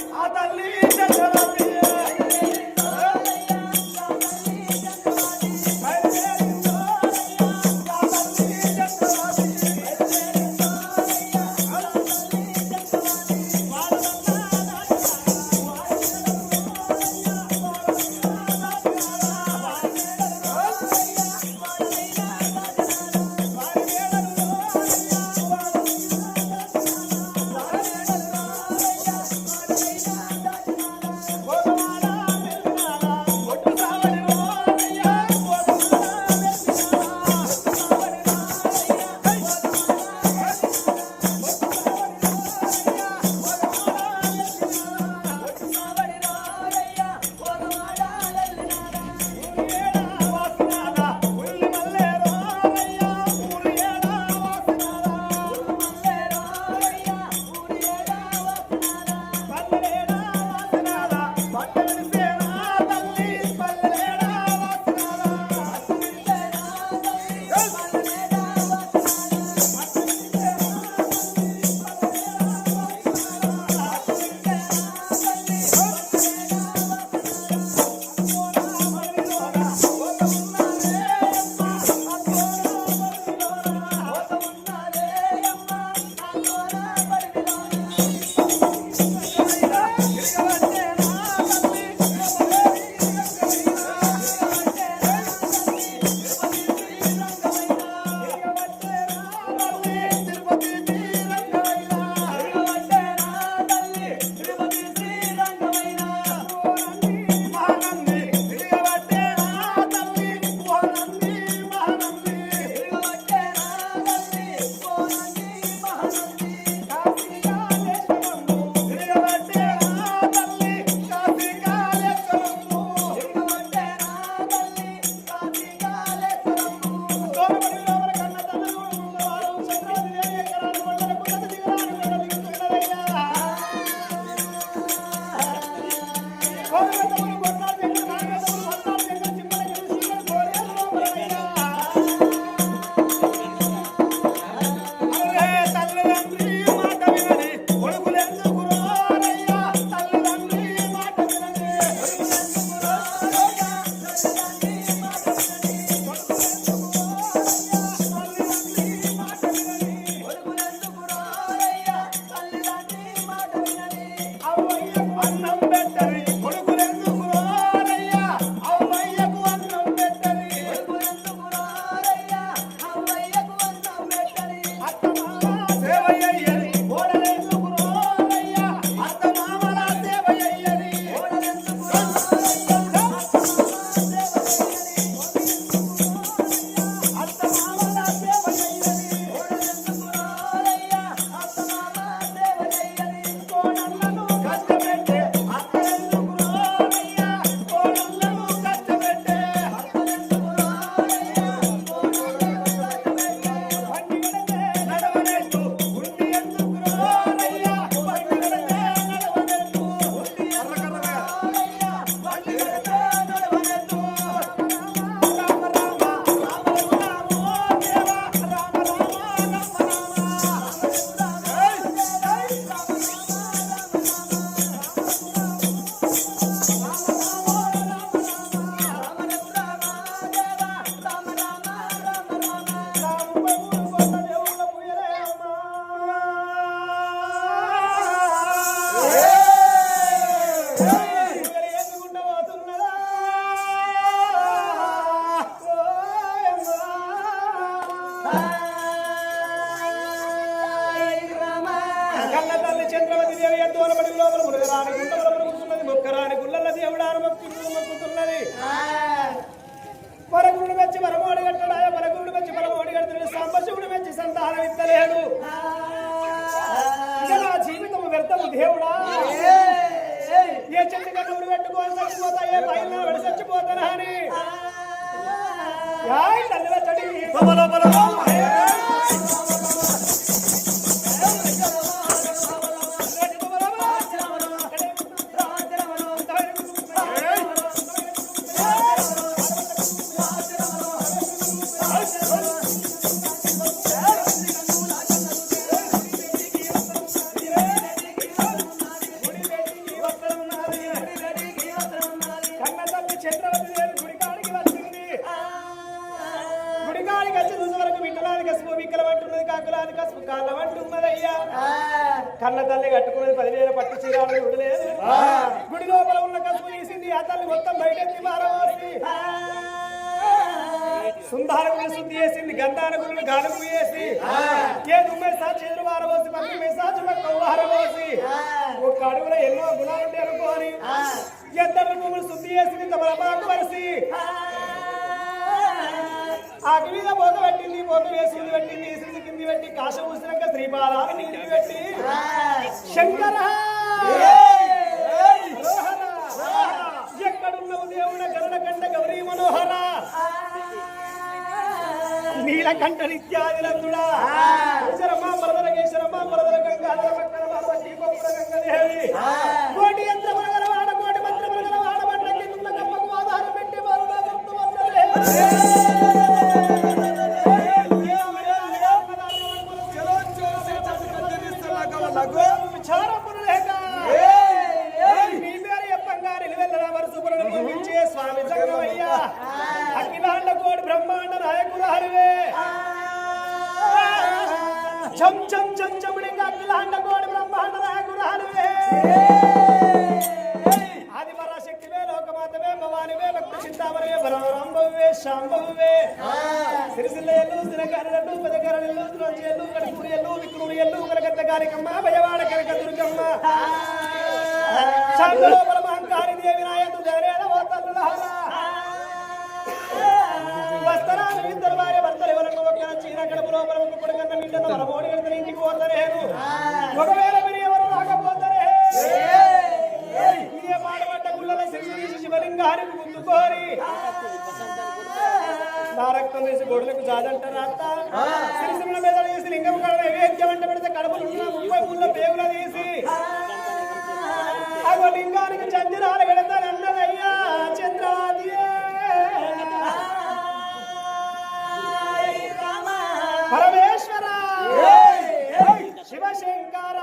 అన్నం వెచ్చడి కాళ్ళ తల్లి కట్టుకున్నది పదివేల పట్టు చీరాలు విడలేదు గుడి లోపల ఉన్న కసుపు తీసింది ఆ తల్లి మొత్తం బయటెత్తి మారవసి సుందరకులు శుద్ధి చేసింది ఏ దుమ్మె సాచి ఎదురు మెసాజు వారబోసి ఒక అడుగులో ఎన్నో గుణాలు ఉంటాయి అనుకోని. ఇద్దరు భూములు శుద్ధి చేసింది తమ మాకు వరిసి మీద పోత పెట్టింది పోత పెట్టింది పెట్టి కాశ ఊసినాక శ్రీపాదాలు నీటికి పెట్టి శంకర! ఎక్కడున్నావు దేవుడ గరుడ కంట గౌరీ మనోహర? నీలకంఠ నిత్యాదిలందుడా శరమ మరదల కేశరమ మరదల గంగాధర మక్కల మాత దీపపుర గంగదేవి విచారములు లేక నీ పేరు చెప్పంగారు నిలువెల్లల వరుసపులను పూజించే స్వామి జగమయ్యా అఖిలాండ కోటి బ్రహ్మాండ నాయకుడు హరివే. చం చం చం చముడి అఖిలాండ కోటి బ్రహ్మాండ నాయకుడు హరివే. ఆది పరాశక్తివే లోకమాతవే భవానివే భక్త చింతామణివే బలరాంబవే శాంభవే సిరిసిల్ల ఎల్లు సిరకారలు పెదకరలు తులంచెల్లు కడుపుడి ఎల్లు భయవాడ కనక దుర్గమ్మ. శాంతలో పరమహంకారి దేవి నాయకు ధైర్యాల ఓతల్లులహరా వస్త్రాలు ఇద్దరు భార్య భర్తలు ఎవరన్నా ఒక చీర కొడుకన్న మింటన్న మన మోడి ఇంటికి ఒకవేళ మీరు ఎవరు ఇదే పాడబడ్డ శ్రీ శివలింగానికి గుర్తుకోరి. నా రక్తం వేసి గొడవలకు జాదంటారు అత్త? సిరిసిల్ల మీద వేసి లింగం కడ నైవేద్యం అంటే పెడితే కడుపులు ఉన్న ముప్పై పుల్ల పేగుల తీసి. అగో లింగానికి చంద్రాలు పెడతాను అన్నదయ్యా చంద్రాదియే పరమేశ్వర. శివశంకర.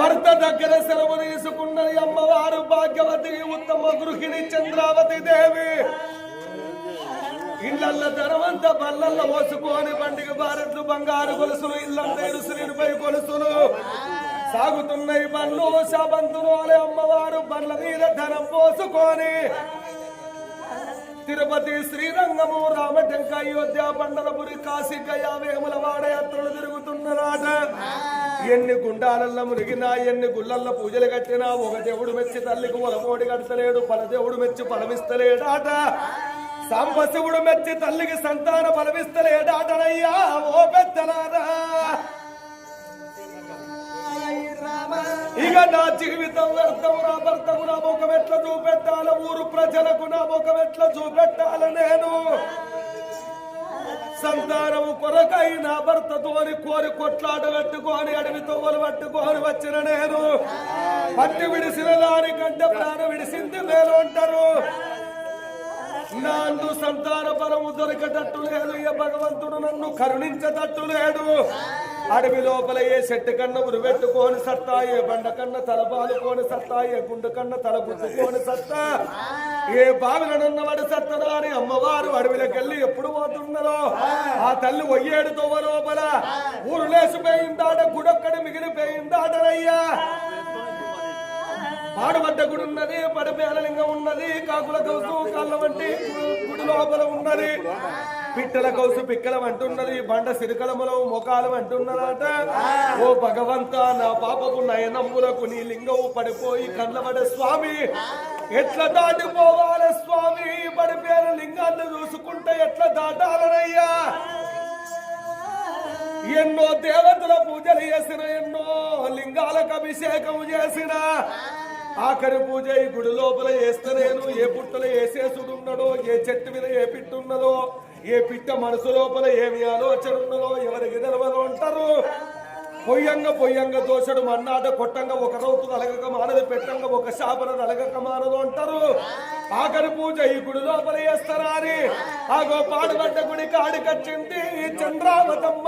భర్త దగ్గర సెలవు తీసుకున్నది అమ్మవారు భాగ్యవతి ఉత్తమ గృహిణి చంద్రావతి దేవి. ఇళ్ళ ధనవంత బల్లల్లో పోసుకొని పండుగ భారత్లు బంగారు గొలుసులు ఇల్లంతా ఇరుసులిపై గొలుసులు. సాగుతున్నాయి బండ్లు శాబంతులు అనే అమ్మవారు బండ్ల మీద ధనం పోసుకొని తిరుపతి శ్రీరంగము రామటంక అయోధ్య బండలపురి కాశీ గయా వేముల ఎన్ని గుండాలల్ల మురిగినా ఎన్ని గుళ్ళల్ల పూజలు కట్టినా ఒక దేవుడు మెచ్చి తల్లికి ఒలమోడి కడతలేడు పల దేవుడు మెచ్చి ఫలమిస్తలేడాట. సాంబశివుడు మెచ్చి తల్లికి సంతాన ఫలమిస్తలేడాటనయ్యా ఓ పెద్దలారా. ఇక నా జీవితం వ్యర్థం నా భర్తకు నా ముఖం ఎట్లా చూపెట్టాల ఊరు ప్రజలకు నా ముఖం ఎట్లా చూపెట్టాల నేను. సంతానము కొరకై నా భర్తతోని కోరి కొట్లాట పెట్టుకొని అడవి తొవ్వలు పట్టుకొని వచ్చిన నేను. పట్టి విడిసిన దానికంటే ప్రాణ విడిసింది మేలు అంటారు. నాందు సంతాన పరము దొరికేటట్టు లేదు. ఏ భగవంతుడు నన్ను కరుణించటట్టు లేడు. అడవి లోపల ఏ చెట్టు కన్న ఉరువెట్టుకోని సత్తా ఏ బండ కన్న తల బాదుకొని సత్తా ఏ గుండు కన్న తల గుద్దుకోని సత్తా. ఏ బావిలనున్నవాడు సత్తదా అని అమ్మవారు అడవిలోకెళ్ళి ఎప్పుడు పోతున్నదో ఆ తల్లి ఒయ్యేడు తొవ్వ లోపల. ఊరు లేచిపోయిందాట గుడొక్కడి మిగిలిపోయిందాటనయ్యా. పాడుబడ్డ గుడి ఉన్నది పడిపేలలింగం ఉన్నది కాకుల కౌసు కళ్ళ వంటి గుడి లోపల ఉన్నది. పిట్టల కౌసు పిక్కల అంటున్నది బండ సిరికలములో మొఖాలు అంటున్నదట. ఓ భగవంత నా పాపపు నయనమ్ములకు నీ లింగము పడిపోయి కళ్ళబడ స్వామి. ఎట్లా దాటిపోవాలి స్వామి? పడిపోయిన లింగాన్ని చూసుకుంటే ఎట్లా దాటాలనయ్యా? ఎన్నో దేవతల పూజలు చేసిన ఎన్నో లింగాలకు అభిషేకం చేసిన. ఆఖరి పూజ ఈ గుడి లోపల చేస్తే నేను ఏ పుట్టలో ఏ ఉన్నాడో ఏ చెట్టు మీద ఏ పిట్ట ఉన్నదో ఏ పిట్ట మనసు లోపల ఏమి ఆలోచనలో ఎవరికి తెలవదు అంటారు. పొయ్యంగ పొయ్యంగ దోషడు మన్నాట కొట్టంగా ఒక రౌతు నలగక మానదు పెట్టంగ ఒక శాపన నలగక మానదు అంటారు. ఆఖరి పూజ ఈ గుడి లోపల చేస్తారా అని ఆగో పాడుబడ్డ గుడి కాడికొచ్చింది చంద్రావతమ్మ.